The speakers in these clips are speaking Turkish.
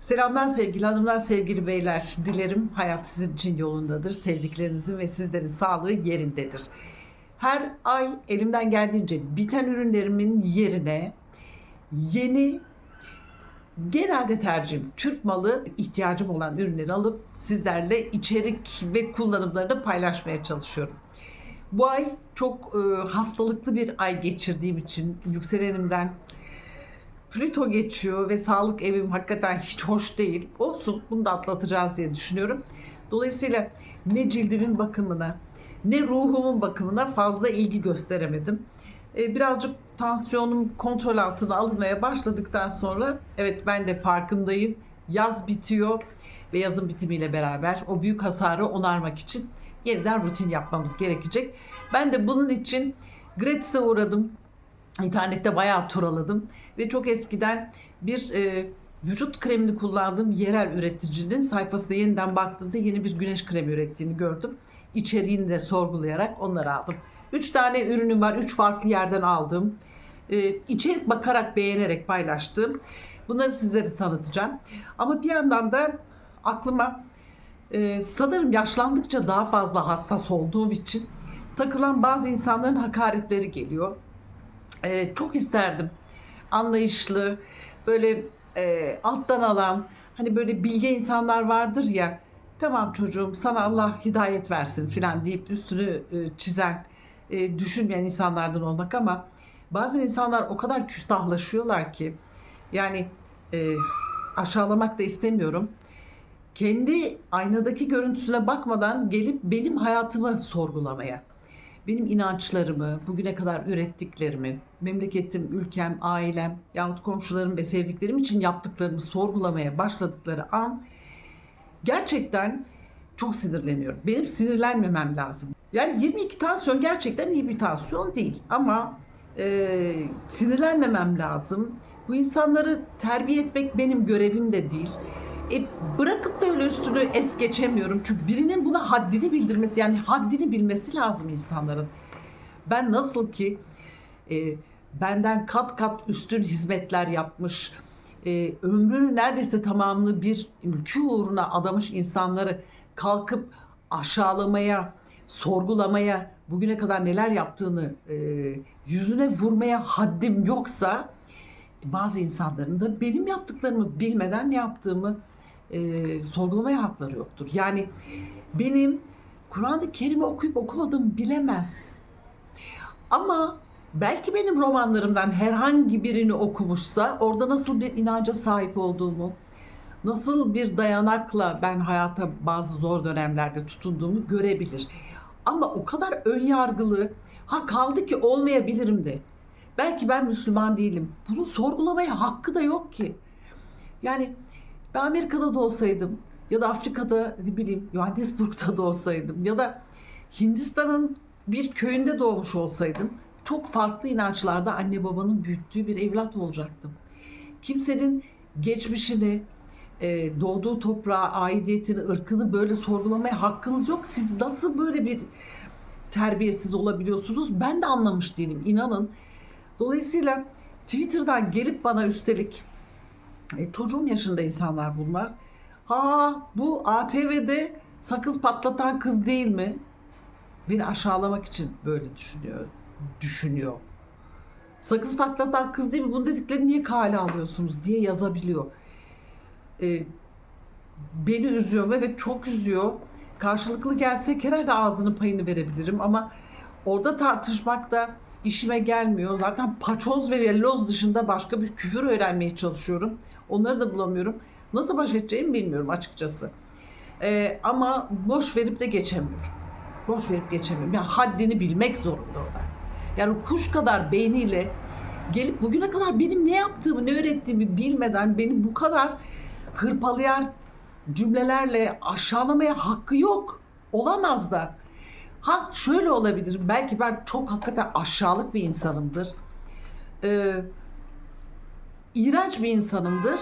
Selamlar sevgili hanımlar, sevgili beyler. Dilerim hayat sizin için yolundadır. Sevdiklerinizin ve sizlerin sağlığı yerindedir. Her ay elimden geldiğince biten ürünlerimin yerine yeni genelde tercihim Türk malı ihtiyacım olan ürünleri alıp sizlerle içerik ve kullanımlarını paylaşmaya çalışıyorum. Bu ay çok e, hastalıklı bir ay geçirdiğim için yükselenimden Plüto geçiyor ve sağlık evim hakikaten hiç hoş değil. Olsun bunu da atlatacağız diye düşünüyorum. Dolayısıyla ne cildimin bakımına ne ruhumun bakımına fazla ilgi gösteremedim. Ee, birazcık tansiyonum kontrol altına alınmaya başladıktan sonra evet ben de farkındayım. Yaz bitiyor ve yazın bitimiyle beraber o büyük hasarı onarmak için yeniden rutin yapmamız gerekecek. Ben de bunun için Gratis'e uğradım. İnternette bayağı turaladım ve çok eskiden bir e, vücut kremini kullandığım yerel üreticinin sayfasına yeniden baktığımda yeni bir güneş kremi ürettiğini gördüm. İçeriğini de sorgulayarak onları aldım. Üç tane ürünüm var. Üç farklı yerden aldım. E, içerik bakarak beğenerek paylaştım. Bunları sizlere tanıtacağım. Ama bir yandan da aklıma e, sanırım yaşlandıkça daha fazla hassas olduğum için takılan bazı insanların hakaretleri geliyor. Ee, çok isterdim anlayışlı, böyle e, alttan alan, hani böyle bilge insanlar vardır ya, tamam çocuğum sana Allah hidayet versin filan deyip üstünü e, çizen, e, düşünmeyen insanlardan olmak ama bazen insanlar o kadar küstahlaşıyorlar ki, yani e, aşağılamak da istemiyorum. Kendi aynadaki görüntüsüne bakmadan gelip benim hayatımı sorgulamaya benim inançlarımı, bugüne kadar ürettiklerimi, memleketim, ülkem, ailem yahut komşularım ve sevdiklerim için yaptıklarımı sorgulamaya başladıkları an gerçekten çok sinirleniyorum. Benim sinirlenmemem lazım. Yani 22 tansiyon gerçekten iyi bir tansiyon değil ama e, sinirlenmemem lazım. Bu insanları terbiye etmek benim görevim de değil. E, bırakıp da öyle üstünü es geçemiyorum. Çünkü birinin buna haddini bildirmesi yani haddini bilmesi lazım insanların. Ben nasıl ki e, benden kat kat üstün hizmetler yapmış, e, ömrünün neredeyse tamamını bir ülke uğruna adamış insanları kalkıp aşağılamaya, sorgulamaya, bugüne kadar neler yaptığını e, yüzüne vurmaya haddim yoksa bazı insanların da benim yaptıklarımı bilmeden ne yaptığımı e, sorgulamaya hakları yoktur. Yani benim Kur'an-ı Kerim'i okuyup okumadığımı bilemez. Ama belki benim romanlarımdan herhangi birini okumuşsa orada nasıl bir inanca sahip olduğumu, nasıl bir dayanakla ben hayata bazı zor dönemlerde tutunduğumu görebilir. Ama o kadar ön yargılı, ha kaldı ki olmayabilirim de. Belki ben Müslüman değilim. Bunu sorgulamaya hakkı da yok ki. Yani ben Amerika'da da olsaydım ya da Afrika'da ne bileyim Johannesburg'da da olsaydım ya da Hindistan'ın bir köyünde doğmuş olsaydım çok farklı inançlarda anne babanın büyüttüğü bir evlat olacaktım. Kimsenin geçmişini, e, doğduğu toprağa, aidiyetini, ırkını böyle sorgulamaya hakkınız yok. Siz nasıl böyle bir terbiyesiz olabiliyorsunuz? Ben de anlamış değilim, inanın. Dolayısıyla Twitter'dan gelip bana üstelik e, çocuğum yaşında insanlar bunlar. Ha bu ATV'de sakız patlatan kız değil mi? Beni aşağılamak için böyle düşünüyor. Düşünüyor. Sakız patlatan kız değil mi? Bunu dedikleri niye kale alıyorsunuz diye yazabiliyor. E, beni üzüyor mu? Evet çok üzüyor. Karşılıklı gelsek herhalde ağzının payını verebilirim ama orada tartışmak da işime gelmiyor. Zaten paçoz ve yelloz dışında başka bir küfür öğrenmeye çalışıyorum. Onları da bulamıyorum. Nasıl baş edeceğimi bilmiyorum açıkçası. Ee, ama boş verip de geçemiyorum. Boş verip geçemiyorum. Yani haddini bilmek zorunda o da. Yani kuş kadar beyniyle gelip bugüne kadar benim ne yaptığımı, ne öğrettiğimi bilmeden beni bu kadar hırpalayan cümlelerle aşağılamaya hakkı yok. Olamaz da. Ha şöyle olabilir. Belki ben çok hakikaten aşağılık bir insanımdır. Ee, iğrenç bir insanımdır.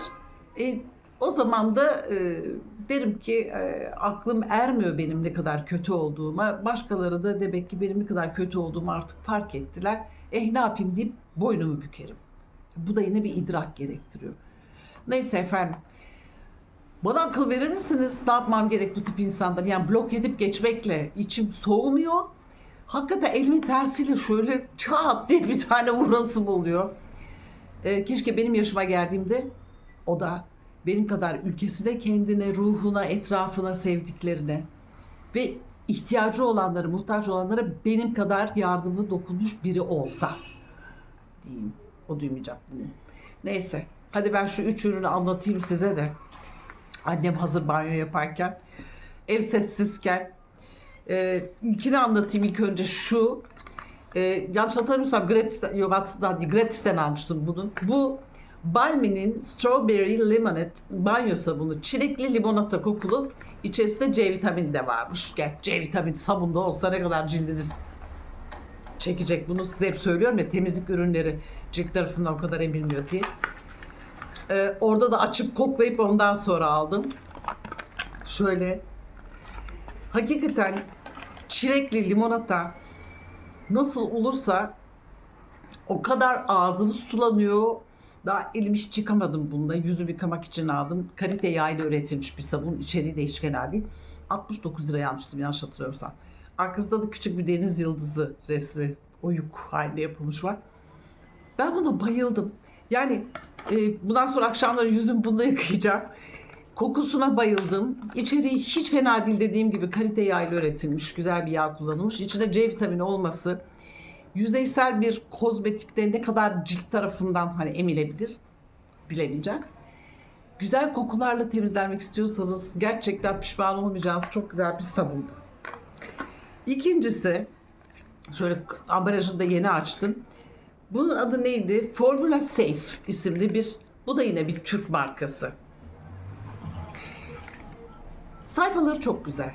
E, o zaman da e, derim ki e, aklım ermiyor benim ne kadar kötü olduğuma. Başkaları da demek ki benim ne kadar kötü olduğumu artık fark ettiler Eh ne yapayım deyip boynumu bükerim. Bu da yine bir idrak gerektiriyor. Neyse efendim. Bana akıl verir misiniz? Ne yapmam gerek bu tip insanlar? Yani blok edip geçmekle içim soğumuyor. Hakikaten elimin tersiyle şöyle çat diye bir tane vurasım oluyor. Ee, keşke benim yaşıma geldiğimde o da benim kadar ülkesine, kendine, ruhuna, etrafına, sevdiklerine ve ihtiyacı olanları, muhtaç olanlara benim kadar yardımı dokunmuş biri olsa diyeyim. O duymayacak bunu. Neyse. Hadi ben şu üç ürünü anlatayım size de. Annem hazır banyo yaparken, ev sessizken. Ee, ilkini anlatayım ilk önce şu. Ee, yanlış hatırlamıyorsam Gratis'ten, yok değil, Gratis'ten almıştım bunu. Bu Balmy'nin Strawberry Lemonade banyo sabunu. Çilekli limonata kokulu. İçerisinde C vitamini de varmış. Gerçi C vitamini sabunda olsa ne kadar cildiniz çekecek. Bunu size hep söylüyorum ya temizlik ürünleri cilt tarafından o kadar emilmiyor diye. Ee, orada da açıp koklayıp ondan sonra aldım. Şöyle. Hakikaten çilekli limonata nasıl olursa o kadar ağzınız sulanıyor. Daha elimi hiç yıkamadım bunda. Yüzümü yıkamak için aldım. Kalite yağıyla üretilmiş bir sabun. İçeriği de hiç fena değil. 69 liraya almıştım yanlış hatırlamıyorsam. Arkasında da küçük bir deniz yıldızı resmi oyuk halinde yapılmış var. Ben buna bayıldım. Yani e, bundan sonra akşamları yüzümü bununla yıkayacağım. Kokusuna bayıldım. İçeriği hiç fena değil dediğim gibi kalite yağıyla üretilmiş. Güzel bir yağ kullanılmış. İçinde C vitamini olması yüzeysel bir kozmetikte ne kadar cilt tarafından hani emilebilir bilemeyeceğim. Güzel kokularla temizlenmek istiyorsanız gerçekten pişman olmayacağınız çok güzel bir sabun. İkincisi şöyle ambalajını da yeni açtım. Bunun adı neydi? Formula Safe isimli bir bu da yine bir Türk markası. Sayfaları çok güzel.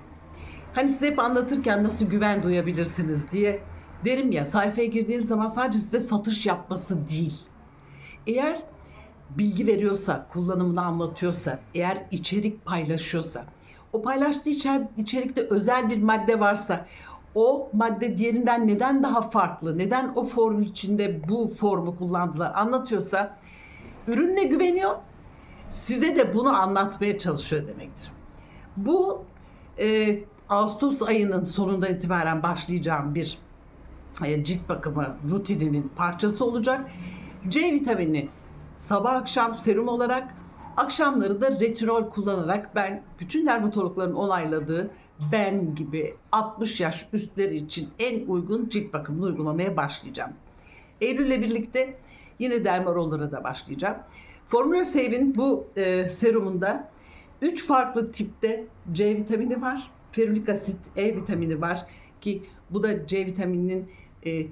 Hani size hep anlatırken nasıl güven duyabilirsiniz diye derim ya sayfaya girdiğiniz zaman sadece size satış yapması değil. Eğer bilgi veriyorsa, kullanımını anlatıyorsa, eğer içerik paylaşıyorsa, o paylaştığı içer- içerikte özel bir madde varsa o madde diğerinden neden daha farklı, neden o form içinde bu formu kullandılar anlatıyorsa ürünle güveniyor, size de bunu anlatmaya çalışıyor demektir. Bu e, Ağustos ayının sonundan itibaren başlayacağım bir e, cilt bakımı rutininin parçası olacak. C vitamini sabah akşam serum olarak, akşamları da retinol kullanarak ben bütün dermatologların onayladığı ben gibi 60 yaş üstleri için en uygun cilt bakımını uygulamaya başlayacağım. Eylül'le birlikte yine dermarollara da başlayacağım. Formula Save'in bu e, serumunda 3 farklı tipte C vitamini var. Ferulik asit, E vitamini var ki bu da C vitamininin e,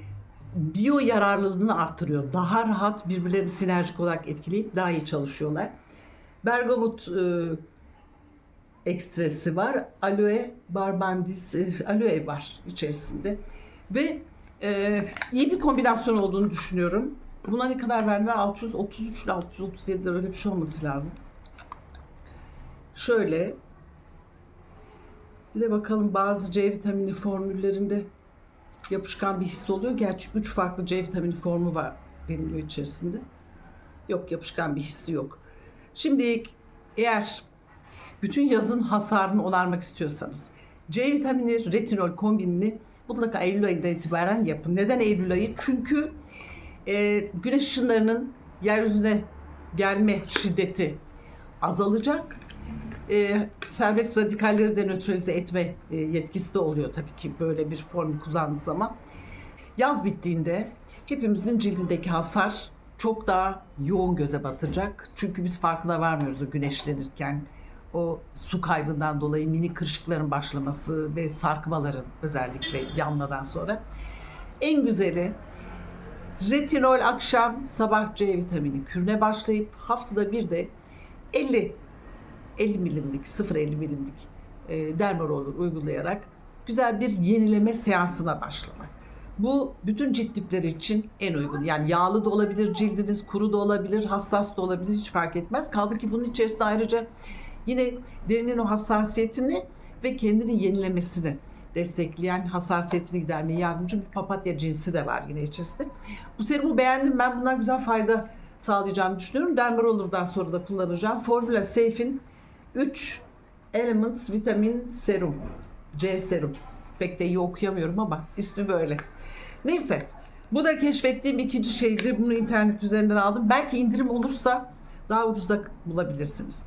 biyo yararlılığını artırıyor. Daha rahat birbirlerini sinerjik olarak etkileyip daha iyi çalışıyorlar. Bergamot e, ekstresi var. Aloe barbandis, e, aloe var içerisinde. Ve e, iyi bir kombinasyon olduğunu düşünüyorum. Buna ne kadar verdim? 633 ile 637 lira öyle bir şey olması lazım. Şöyle bir de bakalım bazı C vitamini formüllerinde yapışkan bir his oluyor. Gerçi 3 farklı C vitamini formu var deniliyor içerisinde. Yok yapışkan bir hissi yok. Şimdi eğer bütün yazın hasarını onarmak istiyorsanız C vitamini retinol kombinini mutlaka Eylül ayından itibaren yapın. Neden Eylül ayı? Çünkü e, güneş ışınlarının yeryüzüne gelme şiddeti azalacak. E, serbest radikalleri de nötralize etme e, yetkisi de oluyor tabii ki böyle bir form kullandığı zaman. Yaz bittiğinde hepimizin cildindeki hasar çok daha yoğun göze batacak. Çünkü biz farkına varmıyoruz o güneşlenirken. O su kaybından dolayı mini kırışıkların başlaması ve sarkmaların özellikle yanmadan sonra. En güzeli retinol akşam sabah C vitamini kürüne başlayıp haftada bir de 50 50 milimlik 0.50 milimlik e, dermarolur uygulayarak güzel bir yenileme seansına başlamak. Bu bütün cilt tipleri için en uygun. Yani yağlı da olabilir cildiniz, kuru da olabilir, hassas da olabilir hiç fark etmez. Kaldı ki bunun içerisinde ayrıca yine derinin o hassasiyetini ve kendini yenilemesini destekleyen, hassasiyetini gidermeye yardımcı bir papatya cinsi de var yine içerisinde. Bu serumu beğendim. Ben bundan güzel fayda sağlayacağını düşünüyorum. Denver olurdan sonra da kullanacağım. Formula Safe'in 3 Elements Vitamin Serum. C serum. Pek de iyi okuyamıyorum ama ismi böyle. Neyse. Bu da keşfettiğim ikinci şeydi. Bunu internet üzerinden aldım. Belki indirim olursa daha ucuza bulabilirsiniz.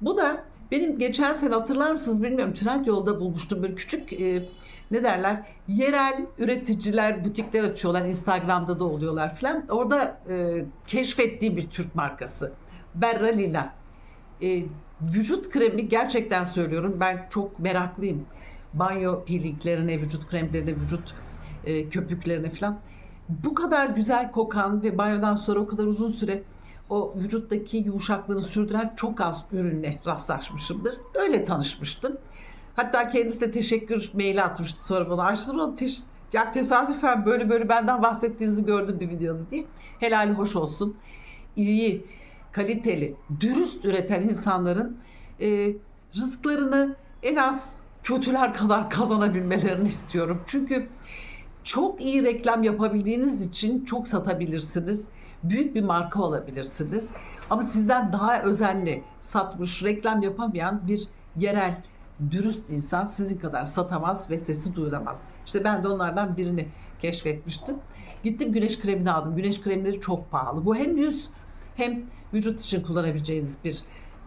Bu da benim geçen sene hatırlar mısınız bilmiyorum Trendyol'da bulmuştum böyle küçük e, ne derler yerel üreticiler butikler açıyorlar Instagram'da da oluyorlar falan. Orada e, keşfettiğim bir Türk markası. Berra Lila. E, vücut kremi gerçekten söylüyorum ben çok meraklıyım. Banyo peelinglerine, vücut kremlerine, vücut e, köpüklerine falan. Bu kadar güzel kokan ve banyodan sonra o kadar uzun süre o vücuttaki yumuşaklığını sürdüren çok az ürünle rastlaşmışımdır. Öyle tanışmıştım. Hatta kendisi de teşekkür maili atmıştı sonra bana. Ayşenur Hanım teş- ya tesadüfen böyle böyle benden bahsettiğinizi gördüm bir videoda diye. Helali hoş olsun. İyi, kaliteli, dürüst üreten insanların e, rızklarını en az kötüler kadar kazanabilmelerini istiyorum. Çünkü çok iyi reklam yapabildiğiniz için çok satabilirsiniz. Büyük bir marka olabilirsiniz. Ama sizden daha özenli satmış, reklam yapamayan bir yerel, dürüst insan sizin kadar satamaz ve sesi duyulamaz. İşte ben de onlardan birini keşfetmiştim. Gittim güneş kremini aldım. Güneş kremleri çok pahalı. Bu hem yüz hem vücut için kullanabileceğiniz bir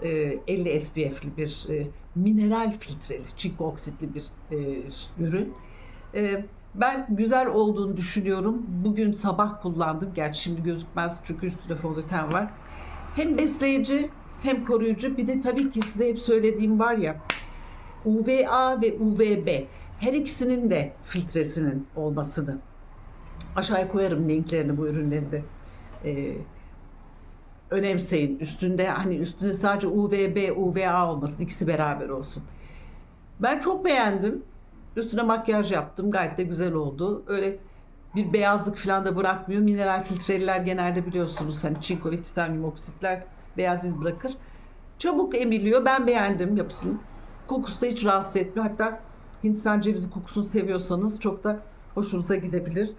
e, 50 SPF'li bir e, mineral filtreli, çinko oksitli bir e, ürün. E, ben güzel olduğunu düşünüyorum. Bugün sabah kullandım. Gerçi şimdi gözükmez çünkü üstünde fondöten var. Hem besleyici hem koruyucu. Bir de tabii ki size hep söylediğim var ya UVA ve UVB her ikisinin de filtresinin olmasını aşağıya koyarım linklerini bu ürünlerin de. Ee, önemseyin. Üstünde hani üstünde sadece UVB, UVA olmasın. ikisi beraber olsun. Ben çok beğendim. Üstüne makyaj yaptım. Gayet de güzel oldu. Öyle bir beyazlık falan da bırakmıyor. Mineral filtreliler genelde biliyorsunuz hani çinko ve titanyum oksitler beyaz iz bırakır. Çabuk emiliyor. Ben beğendim yapısını. Kokusu da hiç rahatsız etmiyor. Hatta Hindistan cevizi kokusunu seviyorsanız çok da hoşunuza gidebilir.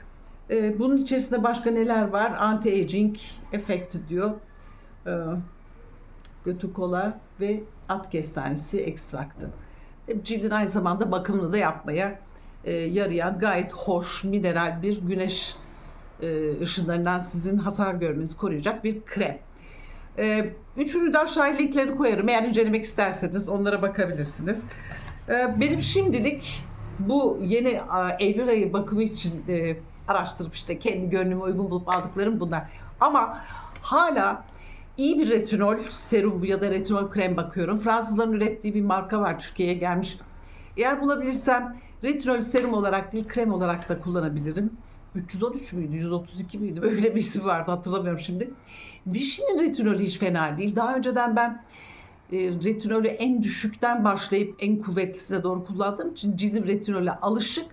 Ee, bunun içerisinde başka neler var? Anti-aging efekti diyor. Ee, götü kola ve at kestanesi ekstraktı. Tabii Cildin aynı zamanda bakımını da yapmaya e, yarayan gayet hoş, mineral bir güneş e, ışınlarından sizin hasar görmenizi koruyacak bir krem. E, üçünü de aşağıya linkleri koyarım. Eğer incelemek isterseniz onlara bakabilirsiniz. E, benim şimdilik bu yeni a, Eylül ayı bakımı için e, araştırıp işte kendi gönlüme uygun bulup aldıklarım bunlar. Ama hala iyi bir retinol serum ya da retinol krem bakıyorum. Fransızların ürettiği bir marka var Türkiye'ye gelmiş. Eğer bulabilirsem retinol serum olarak değil krem olarak da kullanabilirim. 313 müydü, 132 miydi? Öyle bir isim vardı hatırlamıyorum şimdi. Vichy'nin retinolü hiç fena değil. Daha önceden ben e, retinolü en düşükten başlayıp en kuvvetlisine doğru kullandığım için cildim retinole alışık.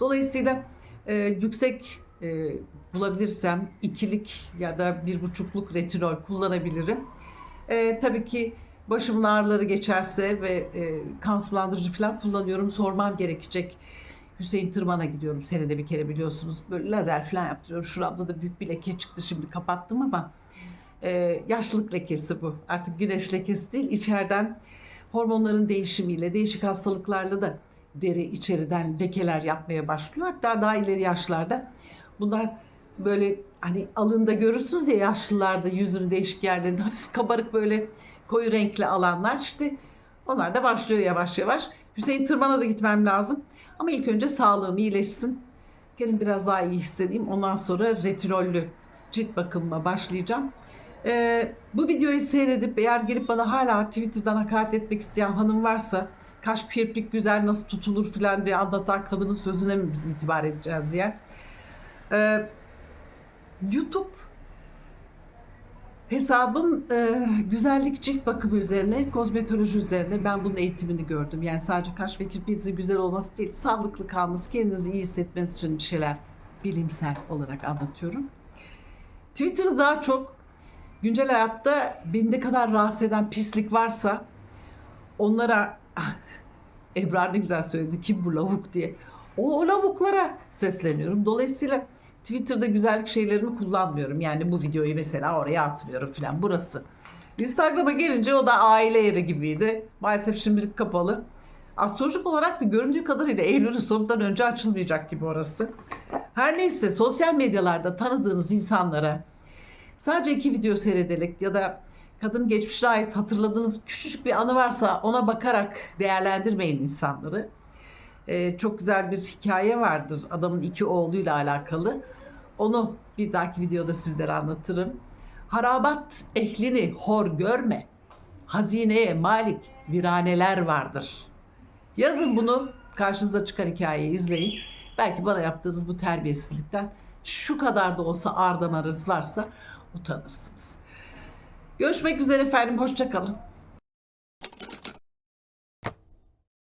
Dolayısıyla e, yüksek e, bulabilirsem ikilik ya da bir buçukluk retinol kullanabilirim. E, tabii ki başımın ağrıları geçerse ve e, kan sulandırıcı falan kullanıyorum. Sormam gerekecek. Hüseyin Tırman'a gidiyorum senede bir kere biliyorsunuz. Böyle lazer falan yaptırıyorum. Şuramda da büyük bir leke çıktı şimdi kapattım ama e, yaşlılık lekesi bu. Artık güneş lekesi değil. İçeriden hormonların değişimiyle, değişik hastalıklarla da deri içeriden lekeler yapmaya başlıyor. Hatta daha ileri yaşlarda bunlar böyle hani alında görürsünüz ya yaşlılarda yüzünün değişik yerlerinde hafif kabarık böyle koyu renkli alanlar işte onlar da başlıyor yavaş yavaş. Hüseyin Tırman'a da gitmem lazım. Ama ilk önce sağlığım iyileşsin. Kendimi biraz daha iyi hissedeyim. Ondan sonra retinollü cilt bakımıma başlayacağım. Ee, bu videoyu seyredip eğer gelip bana hala Twitter'dan hakaret etmek isteyen hanım varsa kaş kirpik güzel nasıl tutulur filan diye anlatan kadının sözüne mi biz itibar edeceğiz diye. Ee, YouTube hesabım e, güzellik cilt bakımı üzerine, kozmetoloji üzerine ben bunun eğitimini gördüm. Yani sadece kaş ve kirpiğinizin güzel olması değil, sağlıklı kalması, kendinizi iyi hissetmeniz için bir şeyler bilimsel olarak anlatıyorum. Twitter'da daha çok güncel hayatta beni ne kadar rahatsız eden pislik varsa onlara Ebrar ne güzel söyledi kim bu lavuk diye. O, o lavuklara sesleniyorum. Dolayısıyla Twitter'da güzellik şeylerimi kullanmıyorum. Yani bu videoyu mesela oraya atmıyorum falan. Burası. Instagram'a gelince o da aile yeri gibiydi. Maalesef şimdilik kapalı. Astrolojik olarak da göründüğü kadarıyla Eylül'ün sonundan önce açılmayacak gibi orası. Her neyse sosyal medyalarda tanıdığınız insanlara sadece iki video seyrederek ya da kadın geçmişine ait hatırladığınız küçücük bir anı varsa ona bakarak değerlendirmeyin insanları. Ee, çok güzel bir hikaye vardır adamın iki oğluyla alakalı. Onu bir dahaki videoda sizlere anlatırım. Harabat ehlini hor görme. Hazineye malik viraneler vardır. Yazın bunu karşınıza çıkan hikayeyi izleyin. Belki bana yaptığınız bu terbiyesizlikten şu kadar da olsa damarınız varsa utanırsınız. Görüşmek üzere efendim. Hoşçakalın.